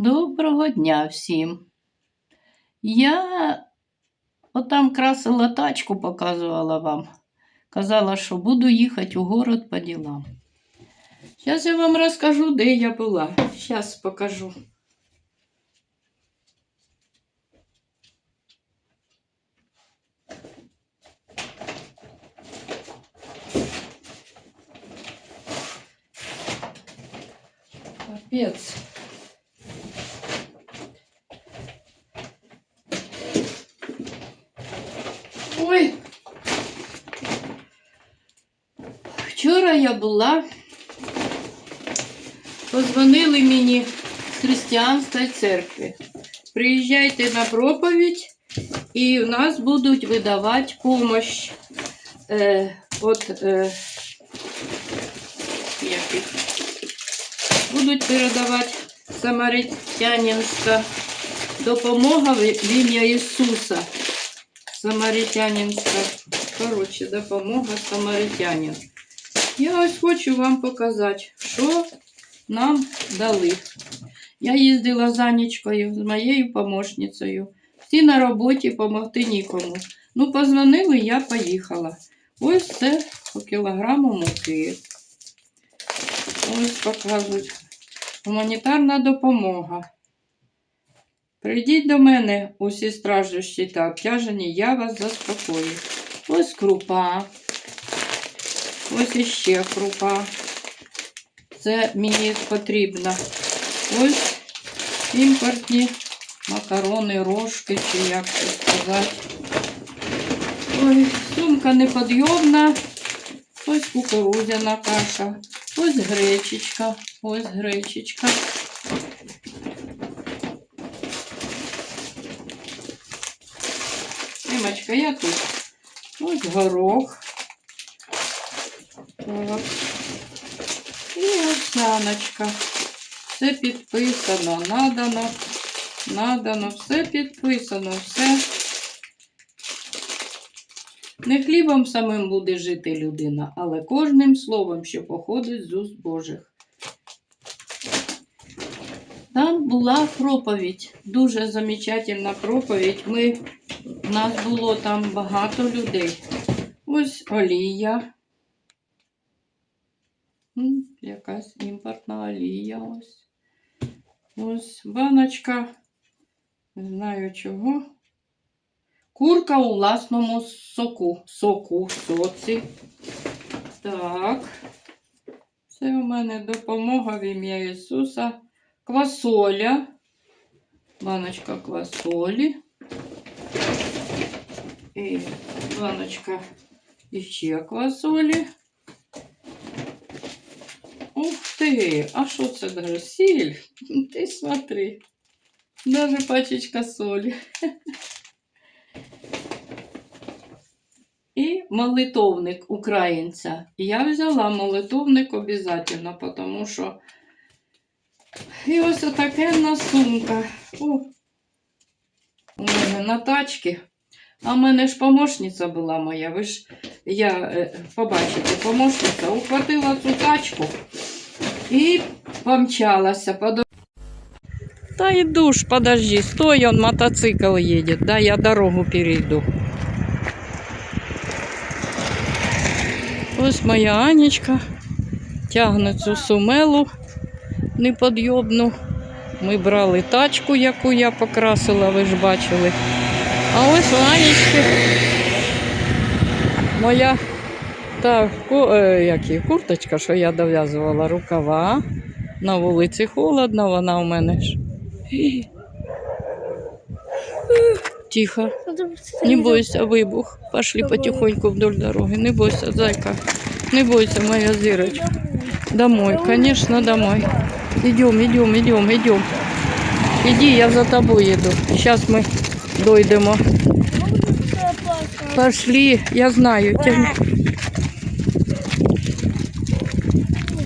Доброго дня всім. Я отам красила тачку, показувала вам. Казала, що буду їхати у город по ділам. Зараз я вам розкажу, де я була. Зараз покажу. Капець. Ой. Вчора я була, позвонили мені з християнської церкви. Приїжджайте на проповідь, і в нас будуть видавати допомогу е, от е, яких будуть передавати самаритянинська допомога в ім'я Ісуса. Самаритянинська. Коротше, допомога самаритянин. Я ось хочу вам показати, що нам дали. Я їздила за нічкою з моєю помощницею. Всі на роботі допомогти нікому. Ну, позвонили, я поїхала. Ось це по кілограму муки. Ось показують. Гуманітарна допомога. Прийдіть до мене, усі страждущі та обтяжені, я вас заспокою. Ось крупа. Ось іще крупа. Це мені потрібно. Ось імпортні макарони, рожки, чи як це сказати. Ой, сумка неподйомна. Ось кукурудзяна каша. Ось гречечка. Ось гречечка. Римочка, я тут. Ось горох. Так. І овсяночка. Все підписано, надано, надано, все підписано, все. Не хлібом самим буде жити людина, але кожним словом, що походить з уст Божих. Там була проповідь, дуже замечательна проповідь. Ми, нас було там багато людей. Ось олія. М, Якась імпортна олія. Ось. Ось баночка. Не знаю чого. Курка у власному соку. Соку, соці. Так. Це у мене допомога в ім'я Ісуса. Квасоля. Баночка квасолі. І баночка іще квасолі. Ух ти! А що це даже? Сіль? Ти смотри. Даже пачечка солі. І молитовник українця. Я взяла молитовник обов'язково, тому що і ось отаке на сумка. О, у мене на тачці. А в мене ж помощниця була моя. Ви ж я е, побачите, помощниця ухватила цю тачку і помчалася. по Та йду ж, подожди, стой, он мотоцикл едет, да, я дорогу перейду. Ось моя Анечка тягне цю сумелу неподйобну. Ми брали тачку, яку я покрасила, ви ж бачили. А ось у Анечки моя та е, як її, курточка, що я дов'язувала рукава. На вулиці холодно, вона у мене ж. Тихо. Не бойся, вибух. Пошли потихоньку вдоль дороги. Не бойся, зайка. Не бойся, моя зірочка. Домой, конечно, домой. Идем, идем, идем, идем. Иди, я за тобой еду. Сейчас мы дойдемо. Пошли, я знаю. Тягни.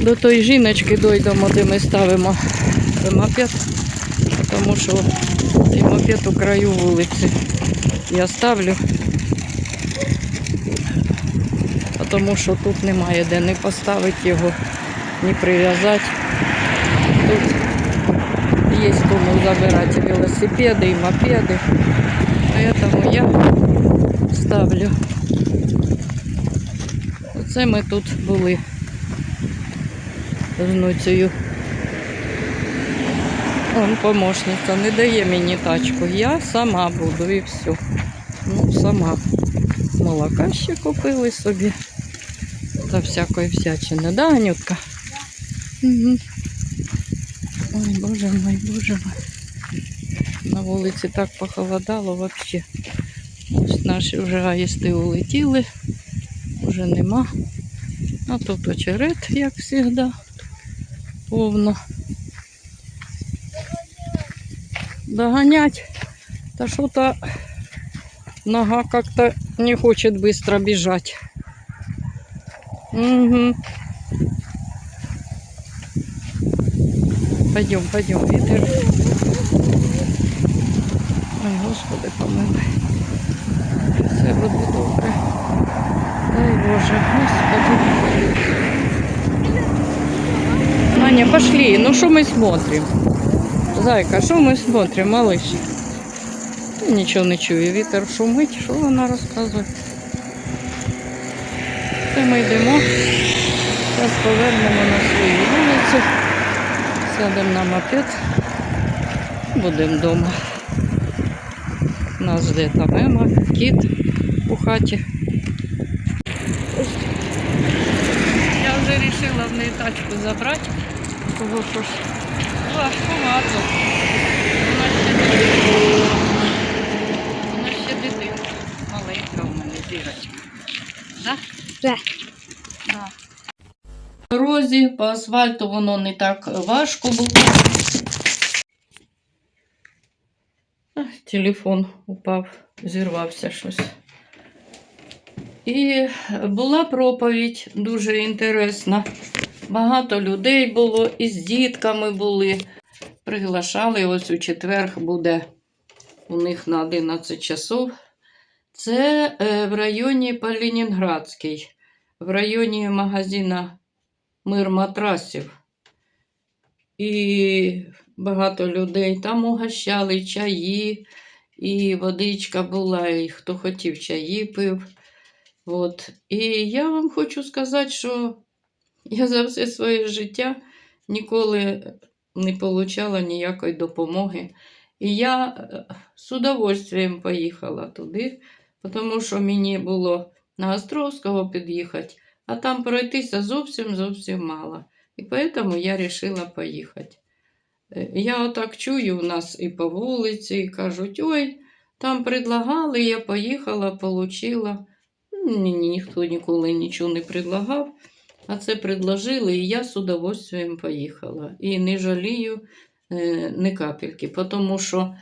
До тої жіночки дойдемо, де ми ставимо мопед, тому що цей мопед у краю вулиці. Я ставлю, тому що тут немає де не поставити його, ні прив'язати. Тут є кому забирати велосипеди і мопеди. Поэтому я ставлю. Оце ми тут були внуцею. Он помощниця не дає мені тачку. Я сама буду і все. Ну, сама. Молока ще купили собі. Та всякої всячини, да, Анютка? Угу. Ой, боже мой, боже мой. На вулиці так похолодало вообще. Ось наші вже аїсти улетіли, вже нема. А тут очерет, як завжди, повно. Догонять. Та что-то нога как-то не хочет быстро бежать. Угу. Пойдем, пойдем, ветер. Ой, Господи, помилуй. Все буде добре. Дай Боже, Господи. Маня, пошли. Ну что мы смотрим? Зайка, що ми смотрим, малыш? Я нічого не чую. Вітер шумить, що вона розказує? Це ми йдемо. Зараз повернемо на свою вулицю. Сядемо на мопед. Будемо вдома. Нас жде там Ема, кіт у хаті. Я вже вирішила в неї тачку забрати, тому що ж важкувато. Вона ще дитина. Маленька у мене зірочка. Да? Да. Да. По дорозі, по асфальту воно не так важко було. Телефон упав, зірвався щось. І була проповідь дуже інтересна. Багато людей було, і з дітками були. Приглашали ось у четверг буде у них на 11 часов. Це е, в районі Полінінградський, в районі магазина Мир матрасів. І багато людей там угощали чаї, і водичка була, і хто хотів чаї пив. От. І я вам хочу сказати, що я за все своє життя ніколи не отримала ніякої допомоги. І я е, з удовольствием поїхала туди, тому що мені було на Островського під'їхати, а там пройтися зовсім зовсім мало. І тому я вирішила поїхати. Е, Я отак чую у нас і по вулиці, і кажуть, ой, там предлагали, я поїхала. Ні, ні, ніхто ніколи нічого не предлагав, а це предложили, і я з удовольствием поїхала. І не жалію е, ні капельки, тому що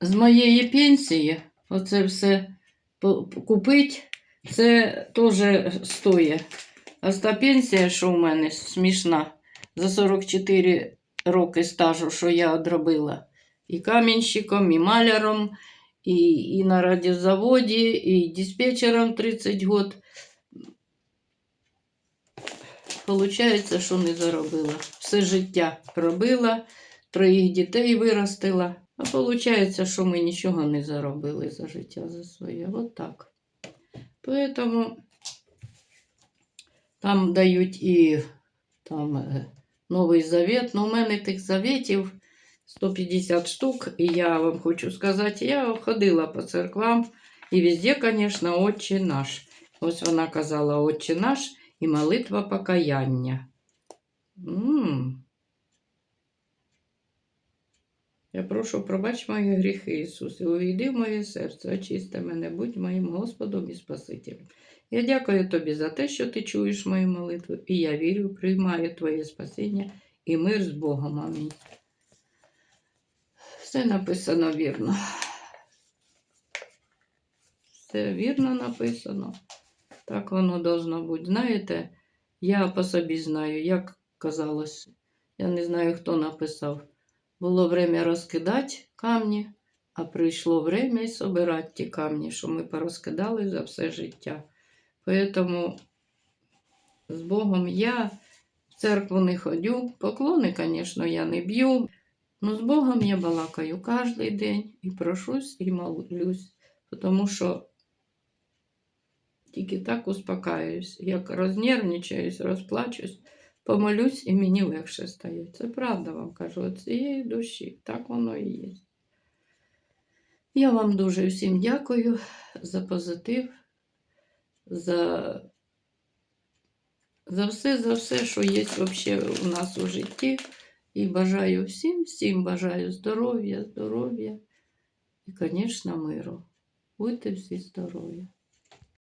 з моєї пенсії оце все купити, це теж стоїть. А та пенсія, що у мене смішна, за 44 роки стажу, що я одробила і камінщиком, і маляром, і, і на радіозаводі, і диспетчером 30 год. Получається, що не заробила. Все життя робила, троїх дітей виростила. А виходить, що ми нічого не заробили за життя за своє. От так. Поэтому там дають і там, е, Новий Завет. Ну, у мене тих заветів 150 штук. І я вам хочу сказати, я ходила по церквам. І везде, звісно, Отче наш. Ось вона казала Отче наш і молитва покаяння. м Я прошу, пробач мої гріхи, Ісус, і увійди в моє серце, очисти мене, будь моїм Господом і Спасителем. Я дякую тобі за те, що ти чуєш мою молитву, і я вірю, приймаю твоє спасіння і мир з Богом. Амінь. Все написано вірно. Все вірно написано. Так воно должно бути. Знаєте, я по собі знаю, як казалось. Я не знаю, хто написав. Було время розкидати камні, а прийшло время і собирати ті камні, що ми порозкидали за все життя. Поэтому з Богом я В церкву не ходю. Поклони, звісно, я не б'ю. Ну, з Богом я балакаю кожен день і прошусь, і молюсь, тому що тільки так успокаюсь. Як рознервничаюсь, розплачусь, помолюсь і мені легше стає. Це правда вам кажу, від цієї душі. Так воно і є. Я вам дуже всім дякую за позитив, за, за все, за все, що є вообще у нас у житті. І бажаю всім, всім бажаю здоров'я, здоров'я і, звісно, миру. Будьте всі здорові.